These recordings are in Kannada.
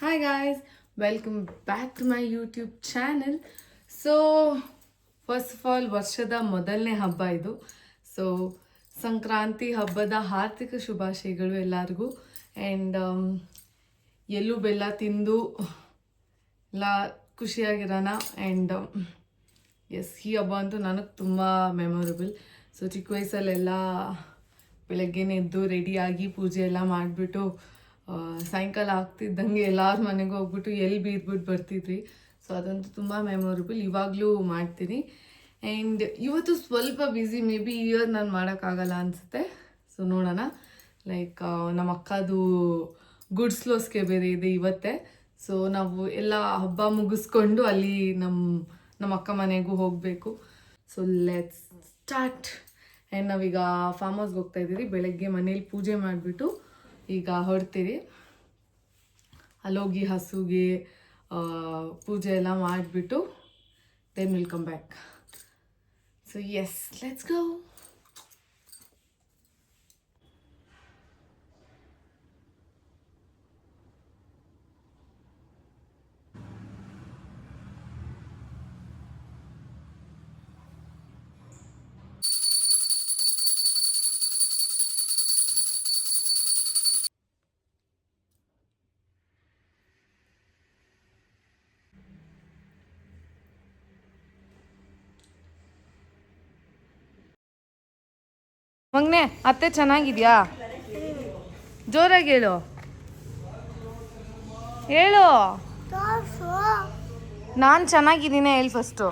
Hi guys welcome back to my YouTube channel so first of all ವರ್ಷದ ಮೊದಲನೇ ಹಬ್ಬ ಇದು. ಸೊ ಸಂಕ್ರಾಂತಿ ಹಬ್ಬದ ಹಾರ್ದಿಕ ಶುಭಾಶಯಗಳು ಎಲ್ಲರಿಗೂ. ಆ್ಯಂಡ್ ಎಲ್ಲೂ ಬೆಲ್ಲ ತಿಂದು ಎಲ್ಲ ಖುಷಿಯಾಗಿರೋಣ. ಆ್ಯಂಡ್ ಎಸ್ ಈ ಹಬ್ಬ ಅಂತೂ ನನಗೆ ತುಂಬ ಮೆಮೊರಬಲ್ ಸೊ ಚಿಕ್ಕ ವಯಸ್ಸಲ್ಲೆಲ್ಲ ಬೆಳಗ್ಗೆನೆ ಎದ್ದು ರೆಡಿಯಾಗಿ ಪೂಜೆ ಎಲ್ಲ ಮಾಡಿಬಿಟ್ಟು ಸಾಯಂಕಾಲ ಆಗ್ತಿದ್ದಂಗೆ ಎಲ್ಲರ ಮನೆಗೆ ಹೋಗ್ಬಿಟ್ಟು ಎಲ್ಲಿ ಬೀದ್ಬಿಟ್ಟು ಬರ್ತಿದ್ವಿ ಸೊ ಅದಂತೂ ತುಂಬ ಮೆಮೊರಬಲ್ ಇವಾಗಲೂ ಮಾಡ್ತೀನಿ. ಆ್ಯಂಡ್ ಇವತ್ತು ಸ್ವಲ್ಪ ಬ್ಯುಸಿ ಮೇ ಬಿ ಇಯರ್ ನಾನು ಮಾಡೋಕ್ಕಾಗಲ್ಲ ಅನಿಸುತ್ತೆ. ಸೊ ನೋಡೋಣ. ಲೈಕ್ ನಮ್ಮ ಅಕ್ಕದು ಗುಡ್ಸ್ಲೋಸ್ಗೆ ಬೇರೆ ಇದೆ ಇವತ್ತೇ. ಸೊ ನಾವು ಎಲ್ಲ ಹಬ್ಬ ಮುಗಿಸ್ಕೊಂಡು ಅಲ್ಲಿ ನಮ್ಮ ನಮ್ಮ ಅಕ್ಕ ಮನೆಗೂ ಹೋಗಬೇಕು. ಸೊ ಲೆಟ್ಸ್ ಸ್ಟಾರ್ಟ್ ಆ್ಯಂಡ್ ನಾವೀಗ ಫಾರ್ಮ್ ಹೌಸ್ಗೆ ಹೋಗ್ತಾ ಇದ್ದೀವಿ ಬೆಳಗ್ಗೆ ಮನೇಲಿ ಪೂಜೆ ಮಾಡಿಬಿಟ್ಟು ಈಗ ಹೊರಡ್ತೀವಿ ಅಲ್ಲೋಗಿ ಹಸುಗೆ ಪೂಜೆ ಎಲ್ಲ ಮಾಡಿಬಿಟ್ಟು then will come back so yes let's go ಮಗ್ನೆ ಅತ್ತೆ ಚೆನ್ನಾಗಿದ್ಯಾ? ಜೋರಾಗಿ ಹೇಳು. ಹೇಳು. ನಾನು ಚೆನ್ನಾಗಿದ್ದೀನಿ ಹೇಳಿ ಫಸ್ಟು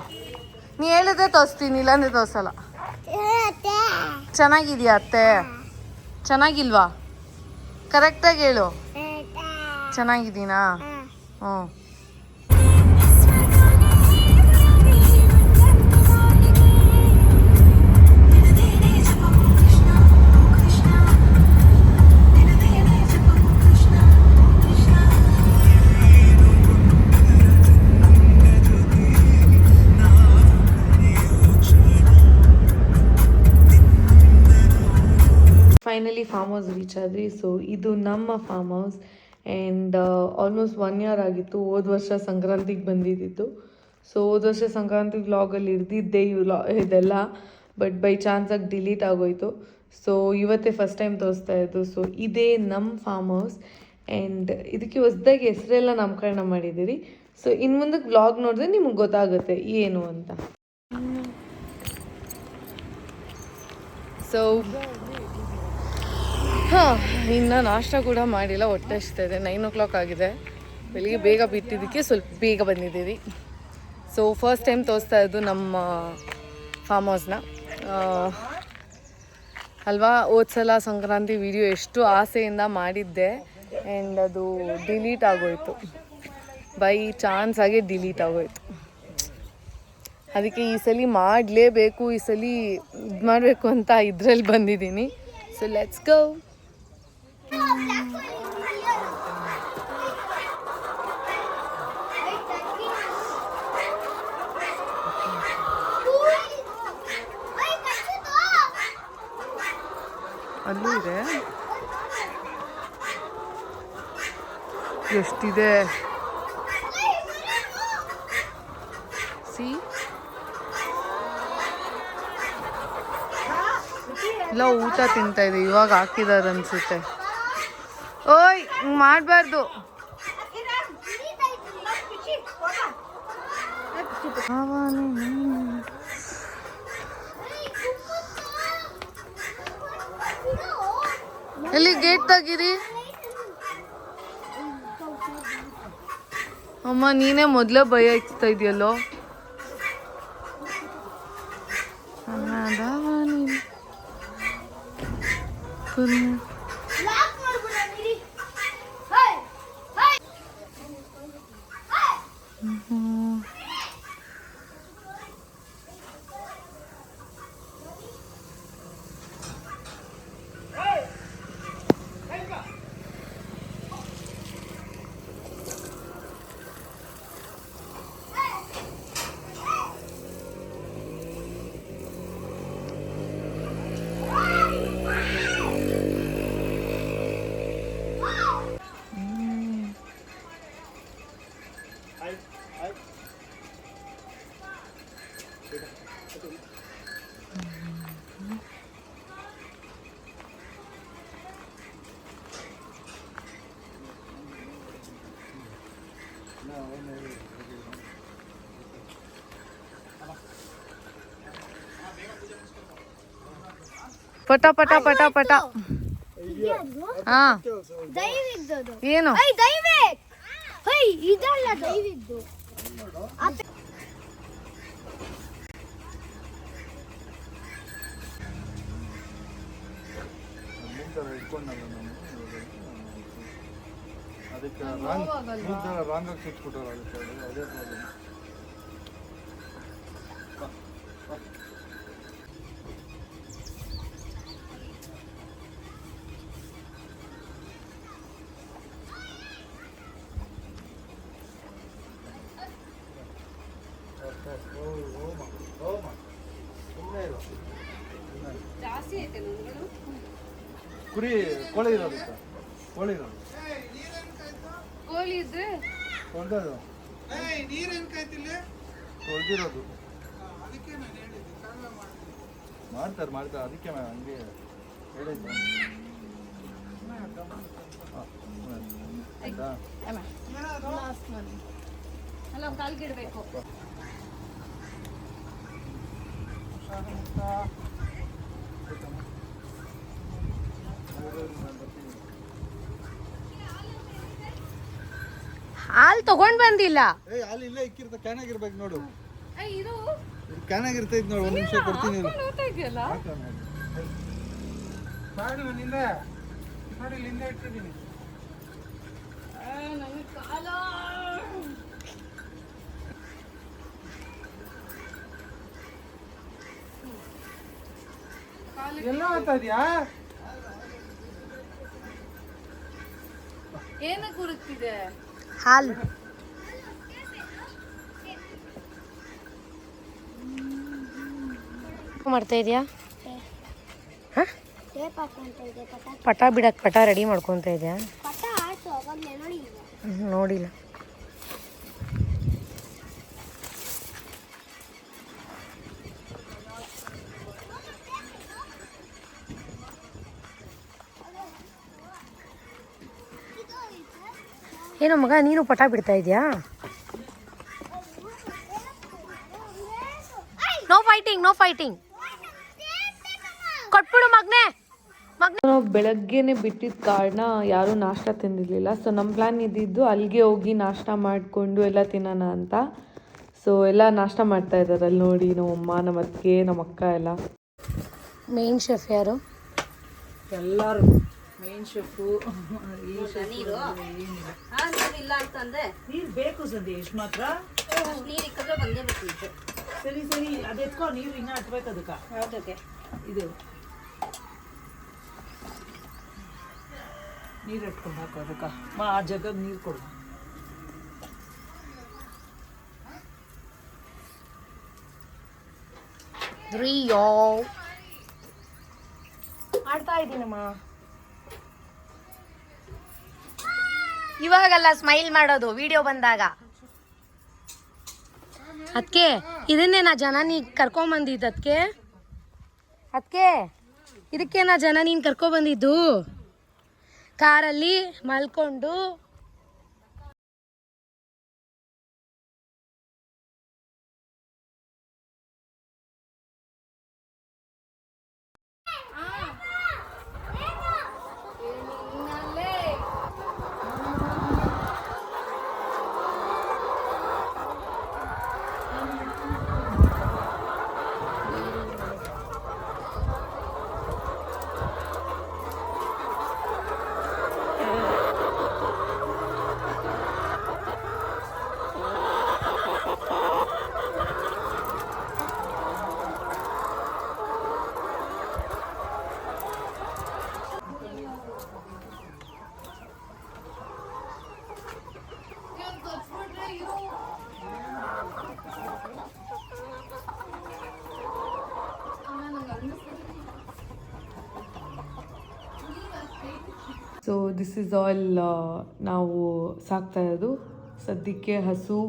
ನೀ ಹೇಳಿದ್ರೆ ತೋರಿಸ್ತೀನಿ ಇಲ್ಲಾಂದ್ರೆ ತೋರಿಸಲ್ಲ. ಚೆನ್ನಾಗಿದ್ಯಾ ಅತ್ತೆ? ಚೆನ್ನಾಗಿಲ್ವಾ? ಕರೆಕ್ಟಾಗಿ ಹೇಳು. ಚೆನ್ನಾಗಿದ್ದೀನಾ? ಹ್ಞೂ ರೀಚ್ ಸೊ ಇದು ನಮ್ಮ farm house and almost one year ಆಗಿತ್ತು. ಹೋದ ವರ್ಷ ಸಂಕ್ರಾಂತಿಗೆ ಬಂದಿದ್ದಿತ್ತು. ಸೊ ಹೋದ ವರ್ಷ ಸಂಕ್ರಾಂತಿ ವ್ಲಾಗಲ್ಲಿ ಇರ್ದಿದ್ದೆ ಈ ವ್ಲಾ ಇದೆಲ್ಲ. ಬಟ್ ಬೈ ಚಾನ್ಸಾಗಿ ಡಿಲೀಟ್ ಆಗೋಯ್ತು. ಸೊ ಇವತ್ತೇ ಫಸ್ಟ್ ಟೈಮ್ ತೋರಿಸ್ತಾ ಇದ್ದು. ಸೊ ಇದೇ ನಮ್ಮ ಫಾರ್ಮ್ ಹೌಸ್ ಆ್ಯಂಡ್ ಇದಕ್ಕೆ ಹೊಸ್ದಾಗಿ ಹೆಸರೆಲ್ಲ ನಾಮಕರಣ ಮಾಡಿದ್ದೀರಿ. ಸೊ ಇನ್ನು ಮುಂದಕ್ಕೆ ವ್ಲಾಗ್ ನೋಡಿದ್ರೆ ನಿಮಗೆ ಗೊತ್ತಾಗುತ್ತೆ ಏನು ಅಂತ. ಸೊ ಹಾಂ, ಇನ್ನು ನಾಷ್ಟ ಕೂಡ ಮಾಡಿಲ್ಲ, ಹೊಟ್ಟೆ ಇದೆ ನೈನ್ ಓ ಕ್ಲಾಕ್ ಆಗಿದೆ. ಬೆಳಿಗ್ಗೆ ಬೇಗ ಬಿಟ್ಟಿದ್ದಕ್ಕೆ ಸ್ವಲ್ಪ ಬೇಗ ಬಂದಿದ್ದೀವಿ. ಸೊ ಫಸ್ಟ್ ಟೈಮ್ ತೋರಿಸ್ತಾ ಇದ್ದು ನಮ್ಮ ಫಾರ್ಮ್ ಹೌಸ್ನ ಅಲ್ವಾ ಸಲ ಸಂಕ್ರಾಂತಿ ವಿಡಿಯೋ ಎಷ್ಟು ಆಸೆಯಿಂದ ಮಾಡಿದ್ದೆ. ಆ್ಯಂಡ್ ಅದು ಡಿಲೀಟ್ ಆಗೋಯ್ತು. ಬೈ ಚಾನ್ಸ್ ಆಗಿ ಡಿಲೀಟ್ ಆಗೋಯ್ತು. ಅದಕ್ಕೆ ಈ ಸಲ ಮಾಡಲೇಬೇಕು, ಈ ಸಲ ಇದು ಮಾಡಬೇಕು ಅಂತ ಇದರಲ್ಲಿ ಬಂದಿದ್ದೀನಿ. ಸೊ ಲೆಟ್ಸ್ ಗೋ ಅಲ್ಲೂ ಇದೆ. ಎಷ್ಟಿದೆ? ಸಿ? ಇಲ್ಲ ಊಟ ತಿಂತಾ ಇದೆ. ಇವಾಗ ಹಾಕಿದಾರೆ ಅನ್ಸುತ್ತೆ. ಮಾಡಬಾರ್ದು. ಎಲ್ಲಿ ಗೇಟ್ ತಗಿರಿ? ಅಮ್ಮ ನೀನೇ ಮೊದಲೇ ಭಯ ಇಕ್ತಾ ಇದೆಯಲ್ಲೋ? ಕುರ್ಮ ಪಟ ಪಟ ಪಟ ಪಟ. ಹಾ. ಏನು? ಇದಲ್ಲ ದೈವಿದ್ದು ರಾಂಗ್ ಆಗಿ ಸಿಕ್ಬಿಟ್ಟಾರ ಅದಕ್ಕೆ ಅದು ಅದೇ ಪ್ರಾಬ್ಲಮ್ ಕುರಿ ಕೋಳಿ ಇರೋದಕ್ಕೆ ಕೋಳಿ ಇರೋದು ಕೋಳಿ ಇದ್ರೆ ತೊಳ್ದದು ತೊಳ್ದಿರೋದು. ಮಾಡ್ತಾರೆ ಮಾಡ್ತಾರೆ ಅದಕ್ಕೆ ಮ್ಯಾಮ್ ಹಂಗೆ ಹೇಳಿದ್ದು? ಅಲ್ಲ ಕಾಲ್ಗಿಡ್ಬೇಕು ಹಾಲು ತಗೊಂಡ್ ಬಂದಿಲ್ಲ. ಇಲ್ಲೇ ಇಕ್ಕಿರ್ತ ಕ್ಯಾನಾಗ ಇರ್ಬೇಕು ನೋಡು. ಇದು ಕ್ಯಾನಾಗ ಇರ್ತೈತಿ ನೋಡು ಒಂದು ನಿಮಿಷ ಕೊಡ್ತೀನಿ ನೋಡಿ. ಇಟ್ಟಿದ್ದೀನಿ. ಇದೆಯಾ? ಟೇಪ್ ಹಾಕೊಂತ ಇದೆ ಇದೆಯಾ ಪಟ ಬಿಡಕ್ಕೆ ಪಟ ರೆಡಿ ಮಾಡ್ಕೊತಾ ಇದೆಯಾ? ನೋಡಿಲ್ಲ. ಏನೋ ಮಗ ನೀನು ಪಟ ಬಿಡ್ತಾ ಇದೆಯಾ? ನೋ ಫೈಟಿಂಗ್ ನೋ ಫೈಟಿಂಗ್ ಕೊಟ್ಬಿಡು ಮಗ್ನೆ. ಮಗ್ನೆ. ನಾವು ಬೆಳಗ್ಗೆನೆ ಬಿಟ್ಟಿದ್ದ ಕಾರಣ ಯಾರೂ ನಾಷ್ಟ ತಿಂದಿರಲಿಲ್ಲ. ಸೊ ನಮ್ಮ ಪ್ಲ್ಯಾನ್ ಇದ್ದಿದ್ದು ಅಲ್ಲಿಗೆ ಹೋಗಿ ನಾಷ್ಟ ಮಾಡಿಕೊಂಡು ಎಲ್ಲ ತಿನ್ನೋಣ ಅಂತ. ಸೊ ಎಲ್ಲ ನಾಷ್ಟ ಮಾಡ್ತಾ ಇದ್ದಾರೆ. ಅಲ್ಲಿ ನೋಡಿ ನಮ್ಮಮ್ಮ ನಮ್ಮ ಅತ್ತಿಗೆ ನಮ್ಮ ಅಕ್ಕ ಎಲ್ಲ. ಮೇನ್ ಶೆಫ್ ಯಾರು? ಎಲ್ಲರೂ. ಮೇನ್ ಶೆಫು ನೀರು ಇಲ್ಲ ಅಂತಂದ್ರೆ? ನೀರು ಬೇಕು ಮಾತ್ರ. ನೀರು ಇಕ್ಕದ್ರೆ ಬಂದೇ ಬರ್ತಿತ್ತು ಸರಿ ಸರಿ ನೀರು ಇನ್ನ ಹಟ್ಬೇಕು ಅದಕ್ಕ ಯಾವುದಕ್ಕೆ ಇದು. ನೀರು ಇಟ್ಕೊಂಡು ಹಾಕೋ ಅದಕ್ಕ ಮಾ ಆ ಜಗಕ್ಕೆ ನೀರು ಕೊಡು. ಆಡ್ತಾ ಇದ್ದೀನಮ್ಮ ಇವಾಗಲ್ಲ ಸ್ಮೈಲ್ ಮಾಡೋದು ವಿಡಿಯೋ ಬಂದಾಗ. ಅದಕ್ಕೆ ಇದನ್ನೇ ನಾ ಜನ ನೀ ಕರ್ಕೊಂಬಂದಿದ್ದು ಅದಕ್ಕೆ ಅದಕ್ಕೆ ಇದಕ್ಕೆ ನಾ ಜನ ನೀನು ಕರ್ಕೊಬಂದಿದ್ದು? ಕಾರಲ್ಲಿ ಮಲ್ಕೊಂಡು ದಿಸ್ ಇಸ್ ಆಲ್ ನಾವು ಸಾಕ್ತಾ ಇರೋದು. ಸದ್ಯಕ್ಕೆ ಹಸು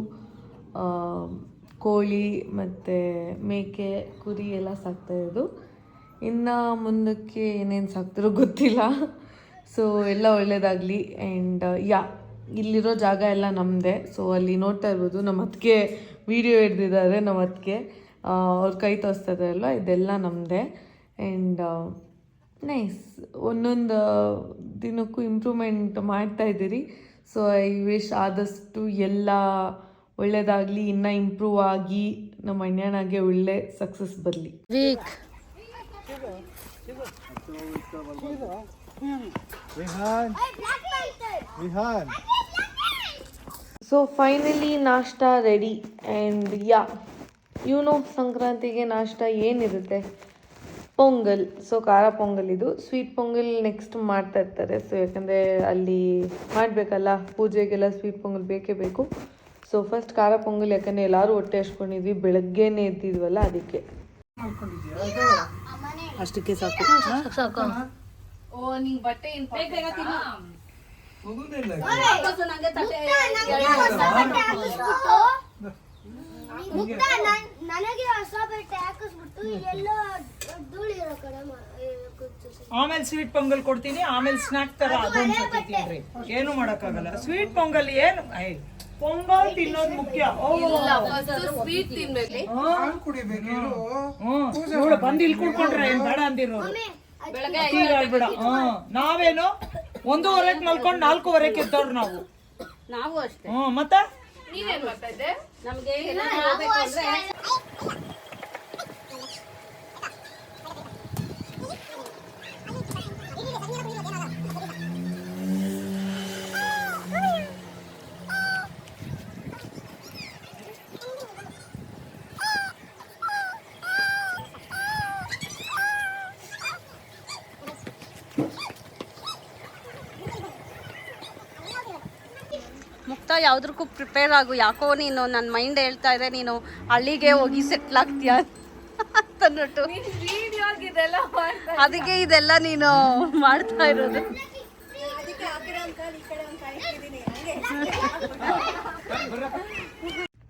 ಕೋಳಿ ಮತ್ತು ಮೇಕೆ, ಕುರಿ ಎಲ್ಲ ಸಾಕ್ತಾ ಇರೋದು. ಇನ್ನು ಮುಂದಕ್ಕೆ ಏನೇನು ಸಾಕ್ತಿರೋ ಗೊತ್ತಿಲ್ಲ. ಸೊ ಎಲ್ಲ ಒಳ್ಳೆಯದಾಗಲಿ ಆ್ಯಂಡ್ ಯಾ, ಇಲ್ಲಿರೋ ಜಾಗ ಎಲ್ಲ ನಮ್ಮದೇ ಸೊ ಅಲ್ಲಿ ನೋಡ್ತಾ ಇರ್ಬೋದು. ನಮ್ಮ ಅದಕ್ಕೆ ವಿಡಿಯೋ ಹಿಡ್ದಿದ್ದಾರೆ, ನಮ್ಮ ಅದಕ್ಕೆ ಅವ್ರ ಕೈ ತೋರಿಸ್ತಾ ಇದ್ದಾರಲ್ವ ಇದೆಲ್ಲ ನಮ್ಮದೇ ಆ್ಯಂಡ್ ನೈಸ್ ಒಂದೊಂದು ದಿನಕ್ಕೂ ಇಂಪ್ರೂವ್ಮೆಂಟ್ ಮಾಡ್ತಾ ಇದ್ದೀರಿ. ಸೊ ಐ ವಿಶ್ ಆದಷ್ಟು ಎಲ್ಲ ಒಳ್ಳೆಯದಾಗಲಿ ಇನ್ನೂ ಇಂಪ್ರೂವ್ ಆಗಿ ನಮ್ಮ ಅಣ್ಣನಾಗೆ ಒಳ್ಳೆ ಸಕ್ಸಸ್ ಬರಲಿ. ವೀಕ್. ಸೊ ಫೈನಲಿ ನಾಷ್ಟ ರೆಡಿ ಆ್ಯಂಡ್ ಯಾ ಇವನು ಸಂಕ್ರಾಂತಿಗೆ ನಾಷ್ಟ ಏನಿರುತ್ತೆ? ಪೊಂಗಲ್ ಸೊ ಖಾರ ಪೊಂಗಲ್ ಇದು. ಸ್ವೀಟ್ ಪೊಂಗಲ್ ನೆಕ್ಸ್ಟ್ ಮಾಡ್ತಾ ಇರ್ತಾರೆ. ಸೊ ಯಾಕಂದರೆ ಅಲ್ಲಿ ಮಾಡಬೇಕಲ್ಲ ಪೂಜೆಗೆಲ್ಲ ಸ್ವೀಟ್ ಪೊಂಗಲ್ ಬೇಕೇ ಬೇಕು. ಸೊ ಫಸ್ಟ್ ಖಾರ ಪೊಂಗಲ್ ಯಾಕಂದರೆ ಎಲ್ಲರೂ ಹೊಟ್ಟೆ ಹಚ್ಕೊಂಡಿದ್ವಿ ಬೆಳಗ್ಗೆನೇ ಎದ್ದಿದ್ವಲ್ಲ ಅದಕ್ಕೆ. ಅಷ್ಟಕ್ಕೆ ಸಾಕು. ಸಾಕು. ಓ ನಿಂಗೆ ಬಟ್ಟೆ ಏನು ಮುಕ್ತ ನನಗೆ ಹೊಸ ಬಟ್ಟೆ ಹಾಕಿಸ್ಬಿಟ್ಟು ಎಲ್ಲೋ ಧೂಳಿರೋ ಕಡೆ. ಆಮೇಲೆ ಸ್ವೀಟ್ ಪೊಂಗಲ್ ಕೊಡ್ತೀನಿ ಆಮೇಲೆ ಸ್ನಾಕ್ ತರ ಅದೊಂದ್ ಸತಿ ತಿನ್ರಿ. ಏನು ಮಾಡಕ್ಕಾಗಲ್ಲ. ಸ್ವೀಟ್ ಪೊಂಗಲ್ ಏನು? ಐ ಪೊಂಗಲ್ ತಿನ್ನೋದು ಮುಖ್ಯ. ಇವಳು ಬಂದು ಇಲ್ಲಿ ಕುಡ್ಕೊಂಡ್ರೆ ಏನ್ ಬೇಡ ಅಂದಿರೋರು. ಆಗ್ಬೇಡ ಹ್ಮ್ ನಾವೇನು? ಒಂದೂವರೆಗೆ ಮಲ್ಕೊಂಡು ನಾಲ್ಕೂವರೆಗೆ ಎದ್ದವ್ರು ನಾವು. ನಾವು ಅಷ್ಟೇ. ಹ್ಮ್ ಮತ್ತೆ? ನೀವೇನು ಮಾಡ್ತಾ ಇದ್ದೆ? ನಮ್ಗೆ ಯಾವ್ದಕ್ಕೂ ಪ್ರಿಪೇರ್ ಆಗು. ಯಾಕೋ ನೀನು ನನ್ನ ಮೈಂಡ್ ಹೇಳ್ತಾ ಇದೆ ನೀನು ಹಳ್ಳಿಗೆ ಹೋಗಿ ಸೆಟ್ಲ್ ಆಗ್ತೀಯ ಅಂತನ್ಬಿಟ್ಟು ಅದಕ್ಕೆ ಇದೆಲ್ಲ ನೀನು ಮಾಡ್ತಾ ಇರೋದು.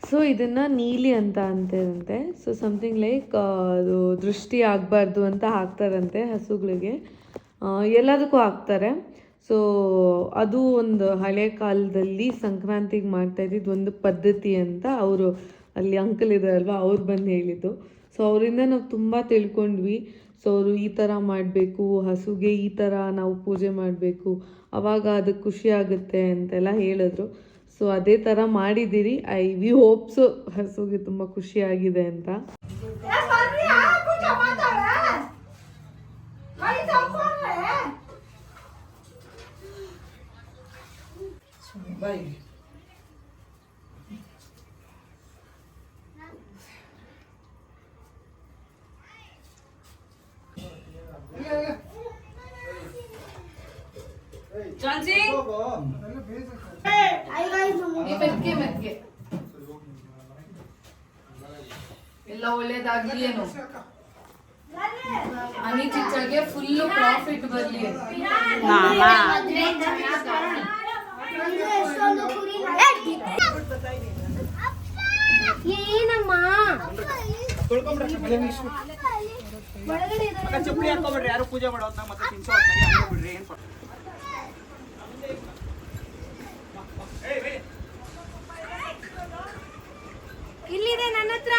ಸೊ ಇದನ್ನು ನೀಲಿ ಅಂತ ಅಂತಿರಂತೆ ಸೊ ಸಮಥಿಂಗ್ ಲೈಕ್ ಅದು ದೃಷ್ಟಿ ಆಗಬಾರ್ದು ಅಂತ ಹಾಕ್ತಾರಂತೆ ಹಸುಗಳಿಗೆ. ಎಲ್ಲದಕ್ಕೂ ಹಾಕ್ತಾರೆ. ಸೊ ಅದು ಒಂದು ಹಳೆ ಕಾಲದಲ್ಲಿ ಸಂಕ್ರಾಂತಿಗೆ ಮಾಡ್ತಾ ಇದ್ದಿದ್ದು ಒಂದು ಪದ್ಧತಿ ಅಂತ ಅವರು ಅಲ್ಲಿ ಅಂಕಲ್ ಇದಾರಲ್ವ, ಅವ್ರು ಬಂದು ಹೇಳಿದ್ದು. ಸೊ ಅವರಿಂದ ನಾವು ತುಂಬ ತಿಳ್ಕೊಂಡ್ವಿ. ಸೊ ಅವರು ಈ ಥರ ಮಾಡಬೇಕು, ಹಸುಗೆ ಈ ಥರ ನಾವು ಪೂಜೆ ಮಾಡಬೇಕು, ಅವಾಗ ಅದಕ್ಕೆ ಖುಷಿ ಆಗುತ್ತೆ ಅಂತೆಲ್ಲ ಹೇಳಿದ್ರು. ಸೊ ಅದೇ ಥರ ಮಾಡಿದ್ದೀರಿ. ಐ ವಿ ಹೋಪ್ಸು ಹಸುಗೆ ತುಂಬ ಖುಷಿಯಾಗಿದೆ ಅಂತ. ಬಾಯ್ ಮೆತ್ಗೆ ಮೆತ್ಗೆ ಎಲ್ಲ ಒಳ್ಳೇದಾಗ್ಲಿ ಏನು ಹನಿ ಚಿಚ್ಚಾಗೆ ಫುಲ್ಲು ಪ್ರಾಫಿಟ್ ಬರಲಿ ಅಂದ್ರೆ ಎಷ್ಟೊಂದು ಕುರಿ ಏನಮ್ಮ ಒಳಗಡೆ ಇದ್ದಾರೆ ಚಪ್ಪಲಿ ಯಾರು ಪೂಜೆ ಮಾಡೋದ್ನ ಮತ್ತೆ ತಿನ್ಸೋ ಬಿಡ್ರಿ ಏನ್ ಇಲ್ಲಿದೆ ನನ್ನ ಹತ್ರ.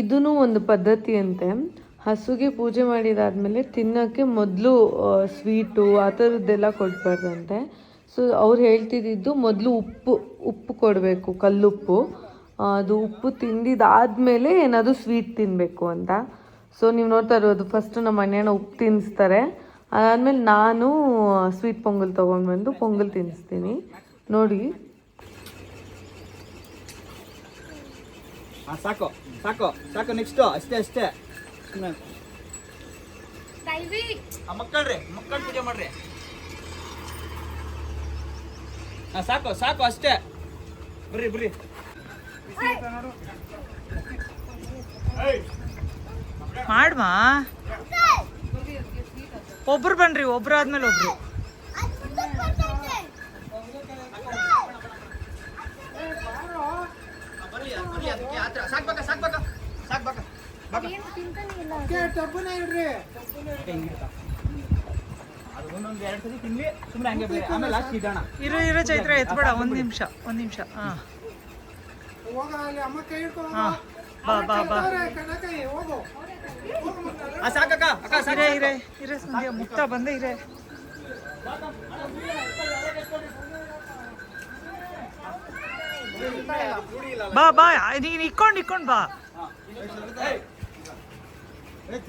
ಇದೂ ಒಂದು ಪದ್ಧತಿ ಅಂತೆ. ಹಸುಗೆ ಪೂಜೆ ಮಾಡಿದಾದಮೇಲೆ ತಿನ್ನೋಕ್ಕೆ ಮೊದಲು ಸ್ವೀಟು ಆ ಥರದ್ದೆಲ್ಲ ಕೊಡಬಾರ್ದಂತೆ. ಸೊ ಅವ್ರು ಹೇಳ್ತಿದ್ದಿದ್ದು ಮೊದಲು ಉಪ್ಪು ಉಪ್ಪು ಕೊಡಬೇಕು, ಕಲ್ಲುಪ್ಪು. ಅದು ಉಪ್ಪು ತಿಂದಿದ್ದಾದಮೇಲೆ ಏನಾದರೂ ಸ್ವೀಟ್ ತಿನ್ನಬೇಕು ಅಂತ. ಸೊ ನೀವು ನೋಡ್ತಾ ಇರೋದು ಫಸ್ಟು ನಮ್ಮ ಅಣ್ಣನ ಉಪ್ಪು ತಿನ್ನಿಸ್ತಾರೆ ಅದಾದಮೇಲೆ ನಾನು ಸ್ವೀಟ್ ಪೊಂಗಲ್ ತೊಗೊಂಡು ಬಂದು ಪೊಂಗಲ್ ತಿನ್ನಿಸ್ತೀನಿ ನೋಡಿ. ಸಾಕು. ಸಾಕು ಸಾಕು ನೆಕ್ಸ್ಟ್ ಅಷ್ಟೇ ಅಷ್ಟೇ. ಮಕ್ಕಳ್ರಿ ಮಕ್ಕಳ ಪೂಜೆ ಮಾಡ್ರಿ. ಸಾಕು ಸಾಕು ಅಷ್ಟೇ. ಬರ್ರಿ ಬರ್ರಿ. ಮಾಡ್ಮಾ ಒಬ್ರು ಬನ್ರಿ ಒಬ್ರು ಆದ್ಮೇಲೆ ಒಬ್ರು. ಅದು ಇರು ಇರು ಚೈತ್ರ ಎತ್ಬೇಡ ಒಂದ್ ನಿಮಿಷ ಒಂದ್ ನಿಮಿಷ. ಹಾ. ಹಾ. ಬಾ ಬಾ ಬಾ. ಆ ಸಾಕಕ್ಕ ಅಕ್ಕ ಸಾಕ ಇರೇ ಇರೇ ಇರೇ ಸಂಧ್ಯಾ ಮುಕ್ತ ಬಂದೆ ಇರೇ. ಬಾ ಬಾ ನೀನ್ ಇಕ್ಕೊಂಡ್ ಇಕ್ಕೊಂಡ್ ಬಾ. ಅದು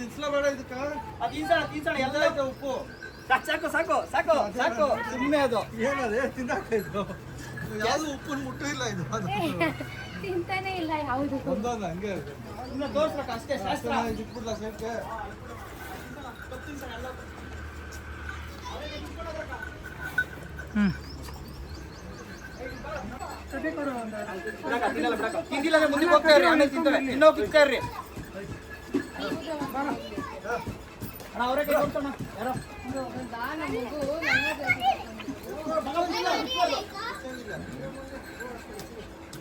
ತಿನ್ಸೋಣ ತಿನ್ಸೋಣ ಎಲ್ಲ ಐತೆ ಉಪ್ಪು. ಸಾಕು ಸಾಕು ಸಾಕು ಸಾಕು ಸಾಕು. ಸುಮ್ಮನೆ ಅದು. ಏನದೇ ಇದು? ಯಾವುದು ಉಪ್ಪು ಮುಟ್ಟು ಇಲ್ಲ ಇದು? ಅದು. ತಿಂತಾನೆ ಇಲ್ಲ ಯಾವುದು ಒಂದೊಂದು ಹಂಗೆ ತೋರ್ಸ್ಬೇಕು ಅಷ್ಟೇ ಶಾಸ್ತ್ರ. ಇಟ್ಬಿಡ್ಲ ಸೈಡ್ಗೆ. ತಿಂದಿಲ್ಲ ಮುಂದೆ ಹೋಗ್ತಾ ಇರ್ರಿ ಆಮೇಲೆ ತಿಂತಾರೆ. ಇರ್ರಿ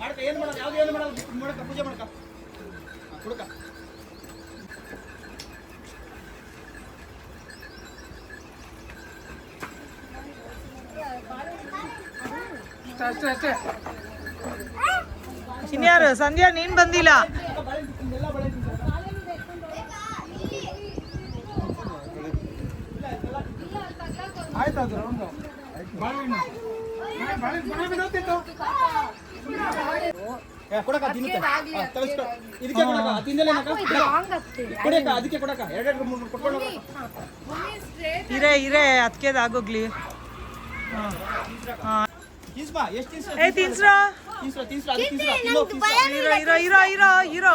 ಮಾಡಕ ಏನು ಮಾಡೋದು ಯಾವ್ದು ಏನು ಮಾಡೋದು ಮಾಡಕ ಪೂಜೆ ಮಾಡಕ ಹುಡುಕ ಇನ್ಯಾರು ಸಂಧ್ಯಾ ನೀನ್ ಬಂದಿಲ್ಲ ಆಯ್ತು ಅದು ರೌಂಡು ಬಾಳೆಹಣ್ಣು ಬಾಳೆ ಬಾಳೆ ಬಿಡೋತಿತ್ತು ಕೊಡಕ. ಇದಕ್ಕೆ ತಿಂದಲ್ಲ ಕೊಡಕ್ಕ. ಅದಕ್ಕೆ ಕೊಡಕ ಎರಡೆರಡು ಮೂರು ಮೂರು ಕೊಟ್ಕೊಂಡು ಹೋಗಕ್ಕ. ಇರೇ ಇರೇ ಅದಕ್ಕೆ ಆಗೋಗ್ಲಿ. ಹಾ. ಏ ತಿನ್ಸ್ರ. ಇರೋ ಇರೋ ಇರೋ ಇರೋ ಇರೋ.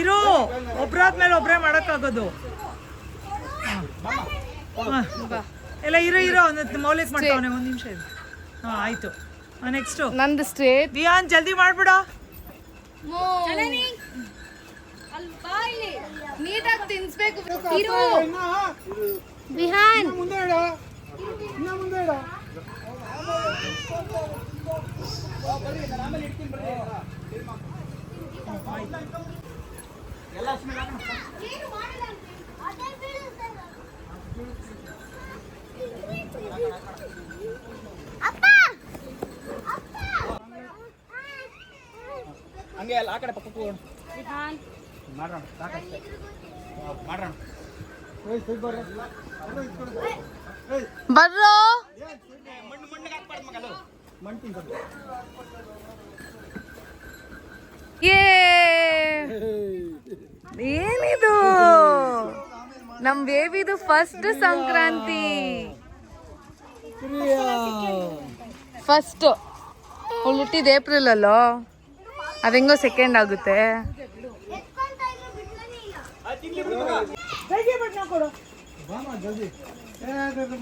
ಇರು ಒಬ್ರಾದ್ಮೇಲೆ ಒಬ್ರೇ ಮಾಡೋಕ್ಕಾಗೋದು. ಹಾ. ಎಲ್ಲ ಇರೋ ಇರೋ ಒಂದು ಮೌಲ್ಯಕ್ಕೆ ಮಾಡ್ತಾವನೆ ಒಂದು ನಿಮಿಷ ಇದೆ ಹಾಂ ಆಯಿತು. ನೆಕ್ಸ್ಟ್ ನಂದು ಸ್ಟ್ರೇಟ್. ದಿಯಾನ್ ಜಲ್ದಿ ಮಾಡ್ಬಿಡ. ನೀಟಾಗಿ ತಿನ್ಸ್ಬೇಕು. ಇರು. ವಿಹಾನ್. ಮುಂದೆ ಇಡ. ಇನ್ನ ಮುಂದೆ ಇಡ. ಎಲ್ಲ ಸುಮ್ಮನೆ ಹಾಕೋಣ. ಹಂಗೆ ಅಲ್ಲ ಆ ಕಡೆ ಪಕ್ಕ ಹೋಗೋಣ. ಮಾಡೋಣ ಮಾಡೋಣ ಬರ್ರಿ ಮಣ್ಣು ಮಣ್ಣಿಗೆ ಹಾಕ್ಬಾರ್ದು ಮಗಲು. ಮಣ್ಣು ತಿನ್ಸೋದು ಏ! ಏನಿದು? ನಮ್ ಬೇಬಿದು ಫಸ್ಟ್ ಸಂಕ್ರಾಂತಿ. ಫಸ್ಟ್ ಹುಟ್ಟಿದ ಏಪ್ರಿಲ್ ಅಲ್ಲೋ? ಅದೆಂಗೋ ಸೆಕೆಂಡ್ ಆಗುತ್ತೆ?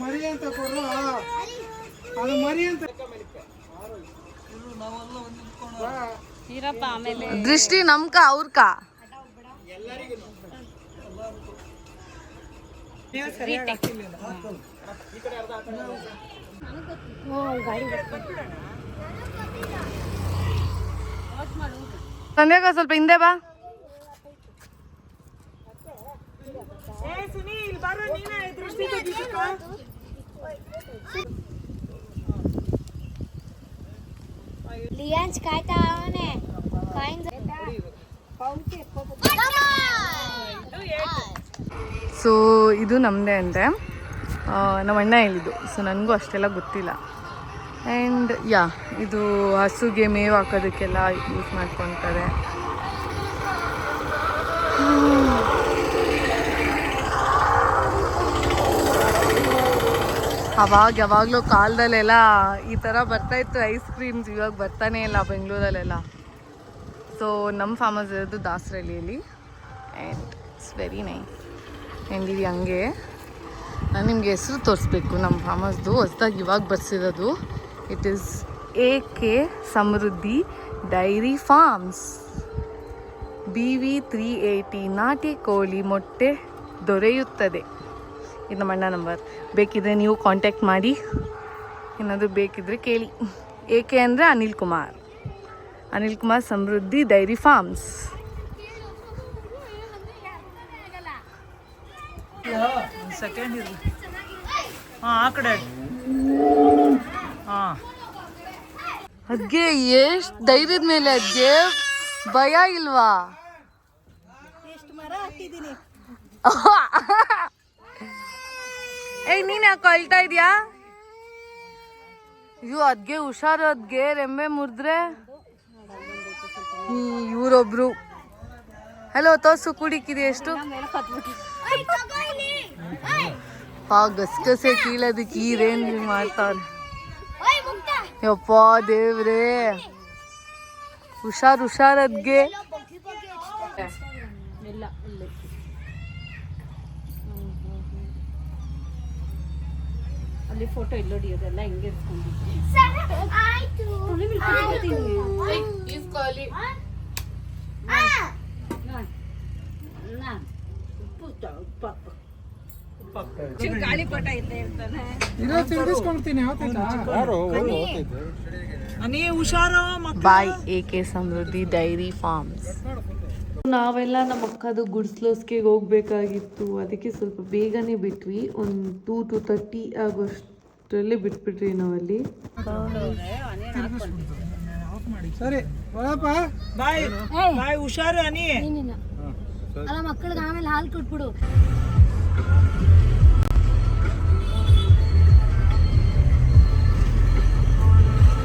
ಮರಿ ಅಂತ ಕೊಡು ಅದು ಮರಿ ಅಂತ. ಇರಪ್ಪ ಆಮೇಲೆ ದೃಷ್ಟಿ ನಮ್ಕ ಅವ್ರಕ ಸಂಧ್ಯಾಗ ಸ್ವಲ್ಪ ಹಿಂದೆ ಬಾ ಲಿಯಾನ್ಸ್ ಕಾಯ್ತಾ ಅವನೇ. ಕಾಯಿನ್ಸ್ ಸೊ, ಇದು ನಮ್ಮದೇ ಅಂತೆ. ನಮ್ಮ ಅಣ್ಣ ಹೇಳಿದ್ದು. ಸೊ, ನನಗೂ ಅಷ್ಟೆಲ್ಲ ಗೊತ್ತಿಲ್ಲ. ಆ್ಯಂಡ್ ಯಾ ಇದು ಹಸುಗೆ ಮೇವು ಹಾಕೋದಕ್ಕೆಲ್ಲ ಯೂಸ್ ಮಾಡ್ಕೊತಾರೆ. ಅವಾಗ ಯಾವಾಗಲೂ ಕಾಲದಲ್ಲೆಲ್ಲ ಈ ಥರ ಬರ್ತಾಯಿತ್ತು ಐಸ್ ಕ್ರೀಮ್ಸ್ ಇವಾಗ ಬರ್ತಾನೆ ಇಲ್ಲ ಬೆಂಗಳೂರಲ್ಲೆಲ್ಲ. ಸೊ ನಮ್ಮ ಫಾರ್ಮಸ್ ಇರೋದು ದಾಸರಳ್ಳಿಯಲ್ಲಿ. And it's very nice and ಇದು ಹಂಗೆ? ನಾನು ನಿಮಗೆ ಹೆಸರು ತೋರಿಸ್ಬೇಕು. ನಮ್ಮ ಫಾರ್ಮಸ್ದು ಹೌಸ್ದು ಹೊಸ್ದಾಗಿ ಇವಾಗ ಬರ್ಸಿರೋದು. It is A K Samruddhi dairy farms. B V three eighty ನಾಟಿ ಕೋಳಿ ಮೊಟ್ಟೆ ದೊರೆಯುತ್ತದೆ. ಇದು ನಮ್ಮ ಅಣ್ಣ ನಂಬರ್. ಬೇಕಿದ್ರೆ ನೀವು ಕಾಂಟ್ಯಾಕ್ಟ್ ಮಾಡಿ. ಏನಾದರೂ ಬೇಕಿದ್ರೆ ಕೇಳಿ. ಏಕೆ ಅಂದರೆ Anil Kumar. Anil Kumar Samruddhi dairy farms. Second ಹಾಂ ಆ ಕಡೆ ಹಾಂ. ಅದ್ಗೆ ಎಷ್ಟು ಧೈರ್ಯದ ಮೇಲೆ ಅದ್ಗೆ? ಭಯ ಇಲ್ವಾ? ಏಯ್, ನೀನ್ ಯಾಕೆ ಅಳ್ತಾ ಇದೀಯಾ? ಅಯ್ಯೋ, ಅದ್ಗೆ ಹುಷಾರು, ಅದ್ಗೆ ರೆಂಬೆ ಮುರಿದ್ರೆ. ಇವರೊಬ್ರು. ಹಲೋ ತೋರ್ಸು ಕುಡಿಕಿದೆ ಎಷ್ಟು? ಪಾ ಗಸ್ಗಸೆ ಕೀಳೋದಕ್ಕೆ ಈ ರೇಂಜ್ ಮಾಡ್ತಾವ್ರೆ. ಯಪ್ಪ, ದೇವ್ರೇ. ಹುಷಾರ್ ಹುಷಾರ್ ಅಲ್ಲಿ ಫೋಟೋ ಇಲ್ಲ ನೋಡಿ ಅದೆಲ್ಲ ಹೆಂಗೆ ಇರ್ಸ್ಕೊಂಡಿದ್ದೆ? ಸರ್, ಆಯ್ತು. ಆಯ್ತು. ಆ, ಗಾಳಿಪಟ ಇದೆ ಇರ್ತಾನೆ. Bye A K Samruddhi dairy farms ನಾವೆಲ್ಲ ನಮ್ಮ ಅಕ್ಕದು ಗುಡ್ಸ್ಲೋಸ್ಗೆ ಹೋಗ್ಬೇಕಾಗಿತ್ತು. ಅದಕ್ಕೆ ಸ್ವಲ್ಪ ಬೇಗನೆ ಬಿಟ್ವಿ. ಒಂದು ಟೂ ಟು ತರ್ಟಿ ಆಗೋಷ್ಟರಲ್ಲಿ ಬಿಟ್ಬಿಟ್ರಿ ನಾವಲ್ಲಿ. ಸರಿ ಬಾಯ್ ಬಾಯ್ ಹುಷಾರು ಅನಿ. ಅಲ್ಲ ಮಕ್ಕಳಿಗೆ ಆಮೇಲೆ ಹಾಲು ಕೊಟ್ಬಿಡು.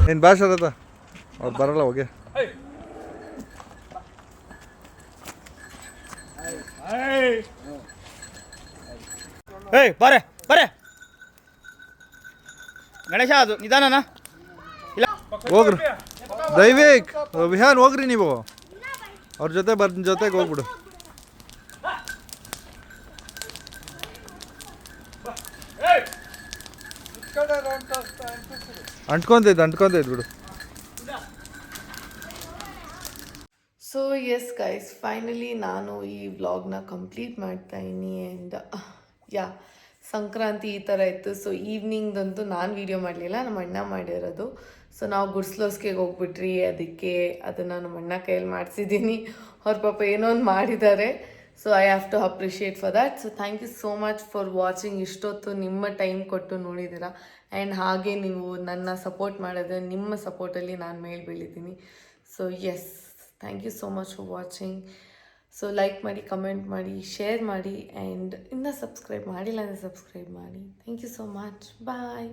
ನೀನು ಭಾಷೆ ಅದ ಅವ್ರು ಬರಲ್ಲ ಹೋಗಿ. ಏಯ್! ಬಾರೆ ಬಾರೆ! ಗಣೇಶ, ಅದು ನಿಧಾನನ. ಹೋಗ್ರಿ. ದೈವಿಕ್ ವಿಹಾನ್ ಹೋಗ್ರಿ ನೀವು. ಅವ್ರ ಜೊತೆ ಬರ್ ಜೊತೆಗೆ ಹೋಗ್ಬಿಡು. ಅಂಟ್ಕೊಂತೈತೆ ಅಂಟ್ಕೊಂತೈತೆ ಬಿಡು. ಸೊ ಎಸ್ ಗೈಸ್ ಫೈನಲಿ ನಾನು ಈ ವ್ಲಾಗ್ನ ಕಂಪ್ಲೀಟ್ ಮಾಡ್ತಾ ಇದ್ದೀನಿ ಆ್ಯಂಡ್ ಯಾ ಸಂಕ್ರಾಂತಿ ಈ ಥರ ಇತ್ತು. ಸೊ ಈವ್ನಿಂಗ್ದಂತೂ ನಾನು ವೀಡಿಯೋ ಮಾಡಲಿಲ್ಲ, ನಮ್ಮ ಅಣ್ಣ ಮಾಡಿರೋದು. ಸೊ ನಾವು ಗುಡ್ಸ್ಲೋಸ್ಗೆ ಹೋಗ್ಬಿಟ್ರಿ, ಅದಕ್ಕೆ ಅದನ್ನು ನಮ್ಮ ಅಣ್ಣ ಕೈಯಲ್ಲಿ ಮಾಡಿಸಿದ್ದೀನಿ. ಅವ್ರ ಪಾಪ ಏನೋ ಒಂದು ಮಾಡಿದ್ದಾರೆ. So I have to appreciate for that so thank you so much for watching ಇಷ್ಟೊತ್ತು ನಿಮ್ಮ ಟೈಮ್ ಕೊಟ್ಟು ನೋಡಿದ್ದೀರ. ಆ್ಯಂಡ್ ಹಾಗೆ ನೀವು ನನ್ನ ಸಪೋರ್ಟ್ ಮಾಡಿದ್ರೆ ನಿಮ್ಮ ಸಪೋರ್ಟಲ್ಲಿ ನಾನು ಮೇಲೆ ಬೀಳಿದ್ದೀನಿ. So yes thank you so much for watching so like ಮಾಡಿ ಕಮೆಂಟ್ ಮಾಡಿ ಶೇರ್ ಮಾಡಿ ಆ್ಯಂಡ್ ಇನ್ನೂ ಸಬ್ಸ್ಕ್ರೈಬ್ ಮಾಡಿಲ್ಲ ಅಂದರೆ ಸಬ್ಸ್ಕ್ರೈಬ್ ಮಾಡಿ thank you so much bye